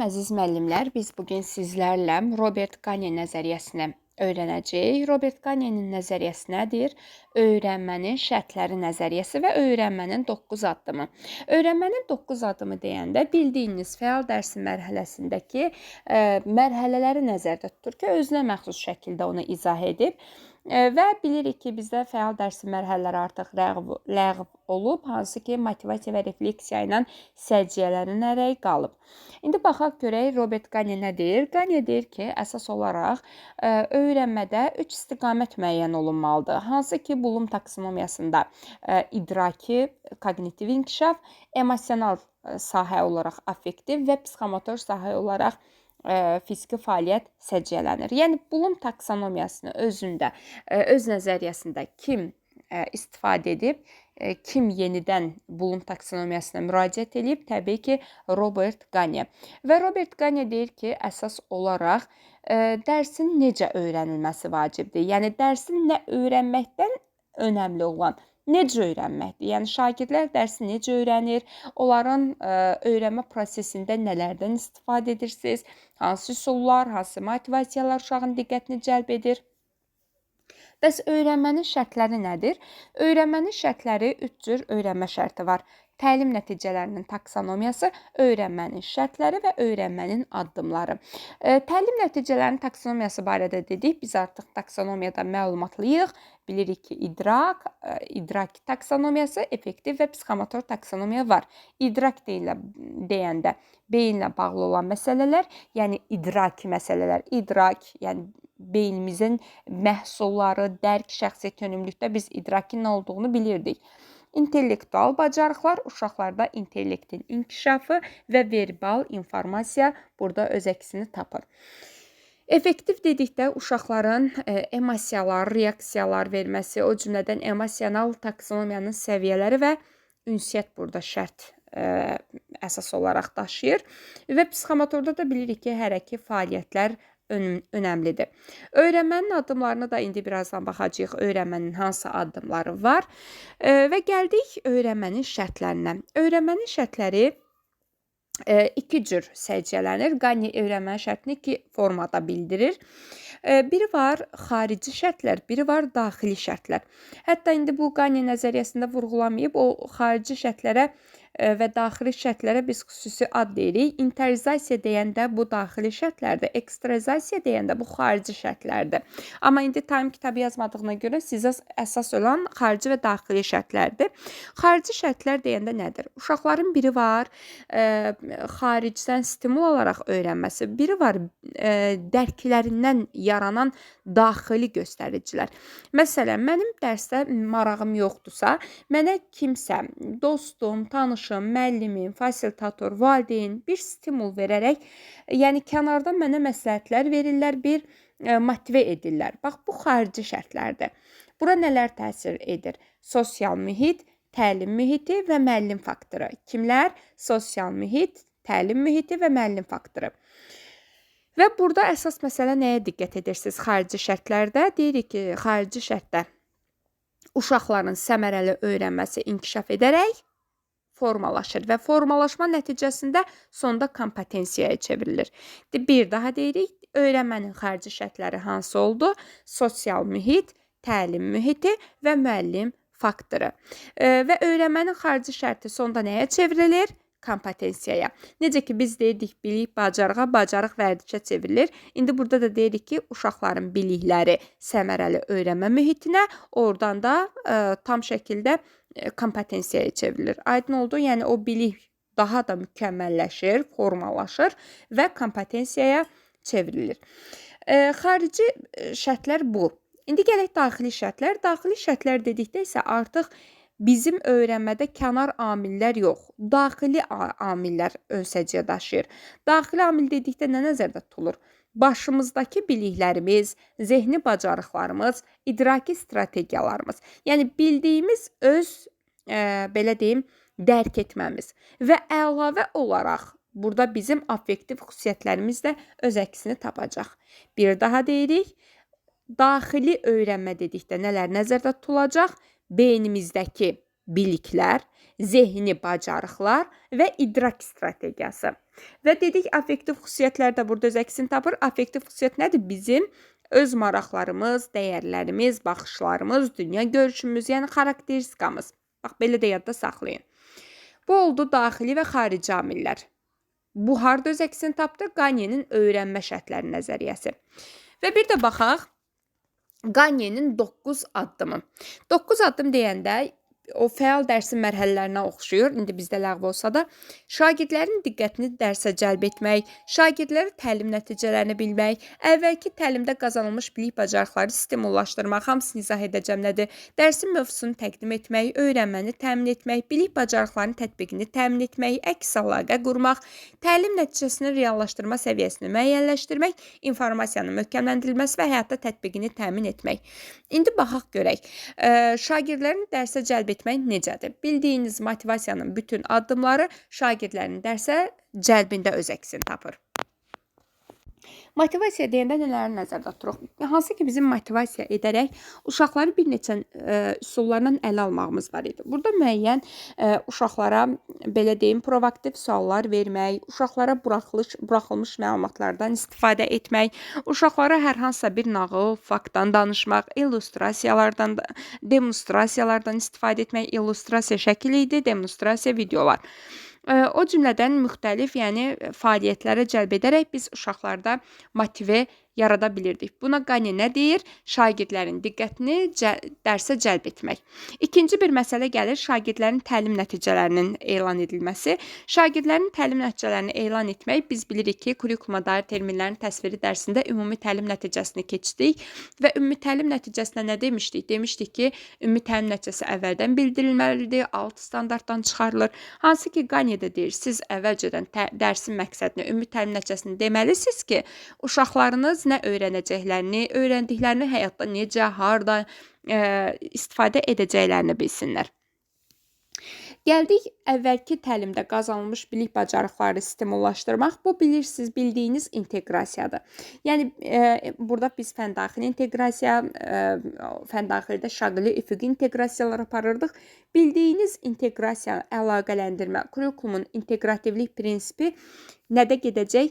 Əziz müəllimlər, biz bu gün sizlərlə Robert Gagne nəzəriyyəsini öyrənəcəyik. Robert Gagne'nin nəzəriyyəsi nədir? Öyrənmənin şərtləri nəzəriyyəsi və öyrənmənin 9 addımı. Öyrənmənin 9 addımı deyəndə bildiyiniz fəal dərsi mərhələsindəki ə, e, mərhələləri nəzərdə tutur ki, özünə məxsus şəkildə onu izah edib və bilirik ki, bizdə fəal dərsi mərhələləri artıq ləğv, ləğv olub, hansı ki, motivasiya və refleksiya ilə səciyyələnərək qalıb. İndi baxaq görək Robert Gagne nə deyir? Gagne deyir ki, əsas olaraq öyrənmədə 3 istiqamət müəyyən olunmalıdır. Hansı ki, Bloom taksonomiyasında idraki, kognitiv inkişaf, emosional sahə olaraq affektiv və psixomotor sahə olaraq ə, fiziki fəaliyyət səciyyələnir. Yəni Bloom taksonomiyasını özündə, ə, öz nəzəriyyəsində kim ə, istifadə edib, ə, kim yenidən Bloom taksonomiyasına müraciət edib? Təbii ki, Robert Gagne. Və Robert Gagne deyir ki, əsas olaraq ə, dərsin necə öyrənilməsi vacibdir. Yəni dərsin nə öyrənməkdən önəmli olan necə öyrənməkdir? Yəni şagirdlər dərsi necə öyrənir? Onların ə, öyrənmə prosesində nələrdən istifadə edirsiniz? Hansı üsullar, hansı motivasiyalar uşağın diqqətini cəlb edir? Bəs öyrənmənin şərtləri nədir? Öyrənmənin şərtləri 3 cür öyrənmə şərti var təlim nəticələrinin taksonomiyası, öyrənmənin şərtləri və öyrənmənin addımları. E, təlim nəticələrinin taksonomiyası barədə dedik. Biz artıq taksonomiyada məlumatlıyıq. Bilirik ki, idrak, e, idrak taksonomiyası, effektiv və psixomotor taksonomiya var. İdrak deyilə, deyəndə beyinlə bağlı olan məsələlər, yəni idraki məsələlər, idrak, yəni beynimizin məhsulları, dərk, şəxsiyyət yönümlülükdə biz idrakin nə olduğunu bilirdik. İntellektual bacarıqlar uşaqlarda intellektin inkişafı və verbal informasiya burada öz əksini tapır. Effektiv dedikdə uşaqların e, emosiyalar, reaksiyalar verməsi, o cümlədən emosional taksonomiyanın səviyyələri və ünsiyyət burada şərt ə, e, əsas olaraq daşıyır və psixomotorda da bilirik ki, hərəki fəaliyyətlər önəmlidir. Öyrənmənin addımlarına da indi birazdan baxacağıq. Öyrənmənin hansı addımları var e, və gəldik öyrənmənin şərtlərinə. Öyrənmənin şərtləri iki cür səciyyələnir. Qani öyrənmənin şərtini iki formada bildirir. Biri var xarici şərtlər, biri var daxili şərtlər. Hətta indi bu Qani nəzəriyyəsində vurğulamayıb o xarici şərtlərə və daxili şərtlərə biz xüsusi ad deyirik. İnterizasiya deyəndə bu daxili şərtlərdir, ekstrazasiya deyəndə bu xarici şərtlərdir. Amma indi time kitabı yazmadığına görə sizə əsas olan xarici və daxili şərtlərdir. Xarici şərtlər deyəndə nədir? Uşaqların biri var, ə, xaricdən stimul olaraq öyrənməsi, biri var ə, dərklərindən yaranan daxili göstəricilər. Məsələn, mənim dərsdə marağım yoxdursa, mənə kimsə, dostum, tanışım tanışım, müəllimim, fasilitator, valideyn bir stimul verərək, yəni kənardan mənə məsləhətlər verirlər, bir e, motivə edirlər. Bax bu xarici şərtlərdir. Bura nələr təsir edir? Sosial mühit, təlim mühiti və müəllim faktoru. Kimlər? Sosial mühit, təlim mühiti və müəllim faktoru. Və burada əsas məsələ nəyə diqqət edirsiniz xarici şərtlərdə? Deyirik ki, xarici şərtdə uşaqların səmərəli öyrənməsi inkişaf edərək formalaşır və formalaşma nəticəsində sonda kompetensiyaya çevrilir. Bir daha deyirik, öyrənmənin xarici şərtləri hansı oldu? Sosial mühit, təlim mühiti və müəllim faktoru. Və öyrənmənin xarici şərti sonda nəyə çevrilir? Kompetensiyaya. Necə ki biz deyirdik bilik bacarığa, bacarıq vərdişə çevrilir. İndi burada da deyirik ki, uşaqların bilikləri səmərəli öyrənmə mühitinə, oradan da ə, e, tam şəkildə e, kompetensiyaya çevrilir. Aydın oldu? Yəni o bilik daha da mükəmməlləşir, formalaşır və kompetensiyaya çevrilir. E, xarici e, şərtlər bu. İndi gələk daxili şərtlər. Daxili şərtlər dedikdə isə artıq bizim öyrənmədə kənar amillər yox, daxili amillər ön səciyyə daşıyır. Daxili amil dedikdə nə nəzərdə tutulur? Başımızdakı biliklərimiz, zehni bacarıqlarımız, idraki strategiyalarımız, yəni bildiyimiz öz ə, belə deyim, dərk etməmiz və əlavə olaraq burada bizim affektiv xüsusiyyətlərimiz də öz əksini tapacaq. Bir daha deyirik, daxili öyrənmə dedikdə nələr nəzərdə tutulacaq? Beynimizdəki biliklər, zehni bacarıqlar və idrak strategiyası. Və dedik affektiv xüsusiyyətlər də burada öz əksini tapır. Affektiv xüsusiyyət nədir? Bizim öz maraqlarımız, dəyərlərimiz, baxışlarımız, dünya görüşümüz, yəni xarakteristikamız. Bax belə də yadda saxlayın. Bu oldu daxili və xarici amillər. Bu harda öz əksini tapdı? Qanyenin öyrənmə şərtləri nəzəriyyəsi. Və bir də baxaq Qanyenin 9 addımı. 9 addım deyəndə o fəal dərsin mərhələlərinə oxşuyur. İndi bizdə ləğv olsa da, şagirdlərin diqqətini dərsə cəlb etmək, şagirdlərə təlim nəticələrini bilmək, əvvəlki təlimdə qazanılmış bilik bacarıqları stimullaşdırmaq, hamısını izah edəcəm nədir? Dərsin mövzusunu təqdim etmək, öyrənməni təmin etmək, bilik bacarıqlarının tətbiqini təmin etmək, əks əlaqə qurmaq, təlim nəticəsini reallaşdırma səviyyəsini müəyyənləşdirmək, informasiyanın möhkəmləndirilməsi və həyatda tətbiqini təmin etmək. İndi baxaq görək. Şagirdlərin dərsə cəlb etmək necədir? Bildiyiniz motivasiyanın bütün addımları şagirdlərin dərsə cəlbində öz əksini tapır. Motivasiya deyəndə nələri nəzərdə tuturuq? Hansı ki, bizim motivasiya edərək uşaqları bir neçə ə, e, üsullarla ələ almağımız var idi. Burada müəyyən ə, e, uşaqlara belə deyim, proaktiv suallar vermək, uşaqlara buraxılış buraxılmış məlumatlardan istifadə etmək, uşaqlara hər hansısa bir nağıl, faktdan danışmaq, illüstrasiyalardan, demonstrasiyalardan istifadə etmək, illüstrasiya şəkli idi, demonstrasiya videolar. O cümlədən müxtəlif, yəni fəaliyyətlərə cəlb edərək biz uşaqlarda motive yarada bilirdik. Buna Qani nə deyir? Şagirdlərin diqqətini cəl dərsə cəlb etmək. İkinci bir məsələ gəlir şagirdlərin təlim nəticələrinin elan edilməsi. Şagirdlərin təlim nəticələrini elan etmək biz bilirik ki, kurikuluma dair terminlərin təsviri dərsində ümumi təlim nəticəsini keçdik və ümumi təlim nəticəsində nə demişdik? Demişdik ki, ümumi təlim nəticəsi əvvəldən bildirilməlidir, alt standartdan çıxarılır. Hansı ki, Qanidə deyir, siz əvvəlcədən dərsin məqsədini, ümumi təlim nəticəsini deməlisiniz ki, uşaqlarınız nə öyrənəcəklərini, öyrəndiklərini həyatda necə, harda ə, e, istifadə edəcəklərini bilsinlər. Gəldik əvvəlki təlimdə qazanılmış bilik bacarıqları stimullaşdırmaq. Bu bilirsiniz, bildiyiniz inteqrasiyadır. Yəni e, burada biz fəndaxili inteqrasiya, e, fəndaxildə şaqili üfüqi inteqrasiyalar aparırdıq. Bildiyiniz inteqrasiya, əlaqələndirmə, kurikulumun inteqrativlik prinsipi nədə gedəcək?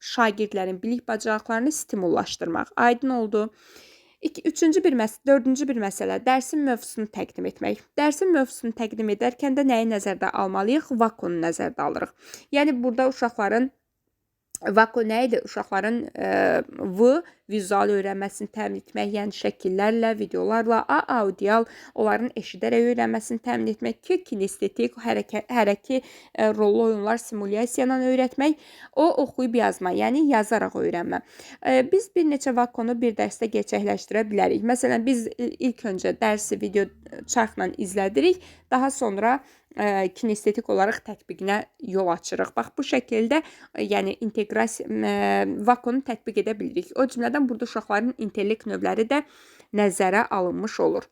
Şagirdlərin bilik bacarıqlarını stimullaşdırmaq. Aydın oldu. İki, üçüncü bir məsələ, dördüncü bir məsələ dərsin mövzusunu təqdim etmək. Dərsin mövzusunu təqdim edərkən də nəyi nəzərdə almalıyıq? Vakunu nəzərdə alırıq. Yəni burada uşaqların Vako nə idi? Uşaqların ə, V vizual öyrənməsini təmin etmək, yəni şəkillərlə, videolarla, A audial onların eşidərək öyrənməsini təmin etmək, K kinestetik, hərəkə, hərəki ə, rollu oyunlar simulyasiya ilə öyrətmək, O oxuyub yazma, yəni yazaraq öyrənmə. Ə, biz bir neçə vakonu bir dərsdə gerçəkləşdirə bilərik. Məsələn, biz ilk öncə dərsi video çarxla izlədirik, daha sonra ə, kinestetik olaraq tətbiqinə yol açırıq. Bax bu şəkildə, yəni inteqrasiya vakonu tətbiq edə bilirik. O cümlədən burada uşaqların intellekt növləri də nəzərə alınmış olur.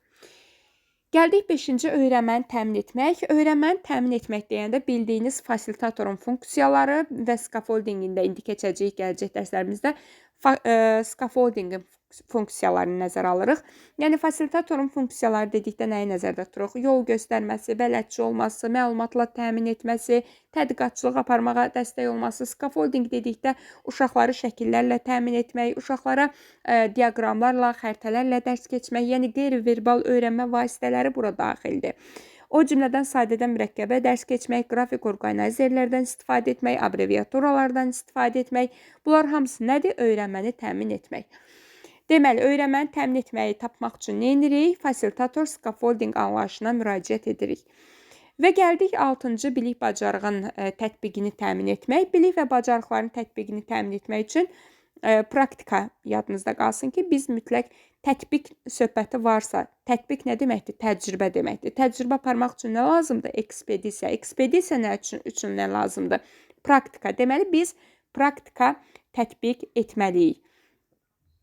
Gəldik 5-ci öyrənməni təmin etmək. Öyrənməni təmin etmək deyəndə bildiyiniz fasilitatorun funksiyaları və scaffoldingində indi keçəcəyik gələcək dərslərimizdə scaffoldingin funksiyalarını nəzərə alırıq. Yəni fasilitatorun funksiyaları dedikdə nəyi nəzərdə tuturuq? Yol göstərməsi, bələdçi olması, məlumatla təmin etməsi, tədqiqatçılıq aparmağa dəstək olması, scaffolding dedikdə uşaqları şəkillərlə təmin etmək, uşaqlara ə, diaqramlarla, xəritələrlə dərs keçmək, yəni qeyri-verbal öyrənmə vasitələri bura daxildir. O cümlədən sadədən mürəkkəbə dərs keçmək, qrafik orqanizerlərdən istifadə etmək, abreviaturalardan istifadə etmək, bunlar hamısı nədir? Öyrənməni təmin etmək. Deməli, öyrənməni təmin etməyi tapmaq üçün nə edirik? Fasilitator scaffolding anlayışına müraciət edirik. Və gəldik 6-cı bilik bacarığın e, tətbiqini təmin etmək. Bilik və bacarıqların tətbiqini təmin etmək üçün e, praktika yadınızda qalsın ki, biz mütləq tətbiq söhbəti varsa, tətbiq nə deməkdir? Təcrübə deməkdir. Təcrübə aparmaq üçün nə lazımdır? Ekspedisiya. Ekspedisiya nə üçün, üçün nə lazımdır? Praktika. Deməli biz praktika tətbiq etməliyik.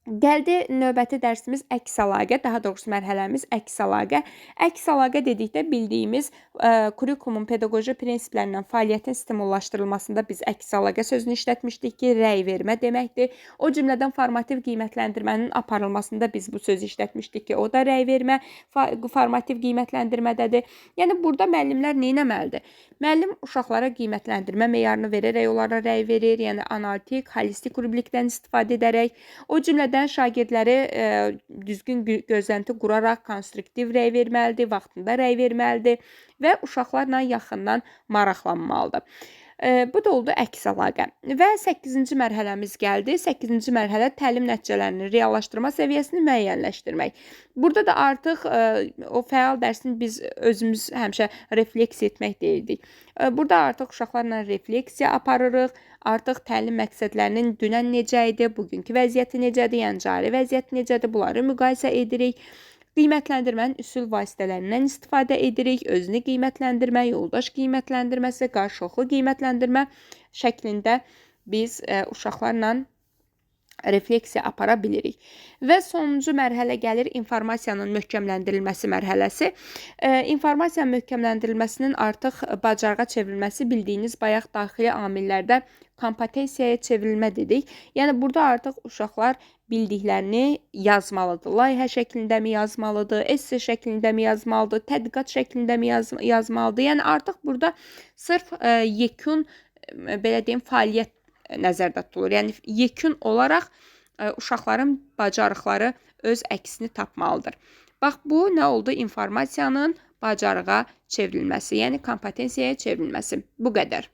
Gəldi növbəti dərsimiz əks əlaqə, daha doğrusu mərhələmiz əks əlaqə. Əks əlaqə dedikdə bildiyimiz ə, kurikulumun pedaqoji prinsiplərindən fəaliyyətin stimullaşdırılmasında biz əks əlaqə sözünü işlətmişdik ki, rəy vermə deməkdir. O cümlədən formativ qiymətləndirmənin aparılmasında biz bu sözü işlətmişdik ki, o da rəy vermə formativ qiymətləndirmədədir. Yəni burada müəllimlər nə etməlidir? Müəllim uşaqlara qiymətləndirmə meyarını verərək onlara rəy verir, yəni analitik, holistik rubrikdən istifadə edərək, o cümlədən şagirdləri ə, düzgün gözlənti quraraq konstruktiv rəy verməlidir, vaxtında rəy verməlidir və uşaqlarla yaxından maraqlanmalıdır. Bu da oldu əks əlaqə. Və 8-ci mərhələmiz gəldi. 8-ci mərhələ təlim nəticələrini reallaşdırma səviyyəsini müəyyənləşdirmək. Burada da artıq o fəal dərsin biz özümüz həmişə refleksiya etmək deyildik. Burada artıq uşaqlarla refleksiya aparırıq. Artıq təlim məqsədlərinin dünən necə idi, bugünkü vəziyyəti necədir, yəni cari vəziyyət necədir, bunları müqayisə edirik. Qiymətləndirmənin üsul vasitələrindən istifadə edirik. Özünü qiymətləndirmə, yoldaş qiymətləndirməsi, qarşılıqlı qiymətləndirmə şəklində biz ə, e, uşaqlarla refleksiya apara bilirik. Və sonuncu mərhələ gəlir informasiyanın möhkəmləndirilməsi mərhələsi. E, informasiyanın möhkəmləndirilməsinin artıq bacarığa çevrilməsi bildiyiniz bayaq daxili amillərdə kompetensiyaya çevrilmə dedik. Yəni burada artıq uşaqlar bildiklərini yazmalıdır. Layihə şəklindəmi yazmalıdır, esse şəklindəmi yazmalıdır, tədqiqat şəklindəmi yaz yazmalıdır. Yəni artıq burada sırf e, yekun ə, belə deyim fəaliyyət nəzərdə tutulur. Yəni yekun olaraq ə, e, uşaqların bacarıqları öz əksini tapmalıdır. Bax bu nə oldu? İnformasiyanın bacarığa çevrilməsi, yəni kompetensiyaya çevrilməsi. Bu qədər.